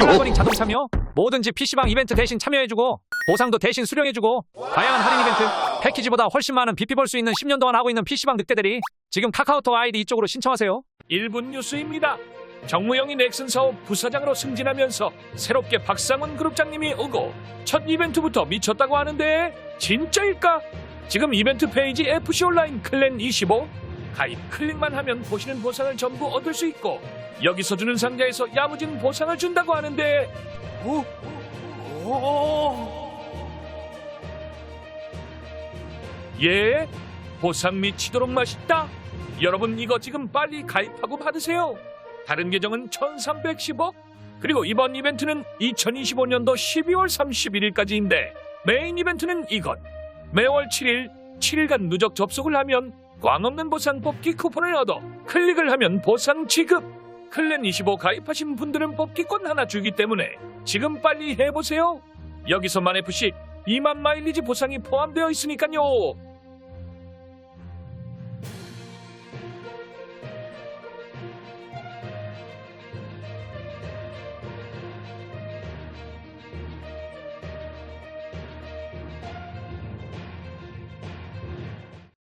스타버닝 자동 참여 뭐든지 PC방 이벤트 대신 참여해주고 보상도 대신 수령해주고 다양한 할인 이벤트 패키지보다 훨씬 많은 빚비 벌수 있는 10년 동안 하고 있는 PC방 늑대들이 지금 카카오톡 아이디 이쪽으로 신청하세요 1분 뉴스입니다. 정무영이 넥슨 사업 부사장으로 승진하면서 새롭게 박상원 그룹장님이 오고 첫 이벤트부터 미쳤다고 하는데 진짜일까? 지금 이벤트 페이지 FC 온라인 클랜 25 가입 클릭만 하면 보시는 보상을 전부 얻을 수 있고 여기서 주는 상자에서 야무진 보상을 준다고 하는데 오, 오, 예, 보상 미치도록 맛있다. 여러분 이거 지금 빨리 가입하고 받으세요. 다른 계정은 1310억 그리고 이번 이벤트는 2025년도 12월 31일까지인데 메인 이벤트는 이것 매월 7일 7일간 누적 접속을 하면 꽝 없는 보상 뽑기 쿠폰을 얻어 클릭을 하면 보상 지급. 클랜 25 가입하신 분들은 뽑기권 하나 주기 때문에 지금 빨리 해보세요. 여기서만 FC 2만 마일리지 보상이 포함되어 있으니까요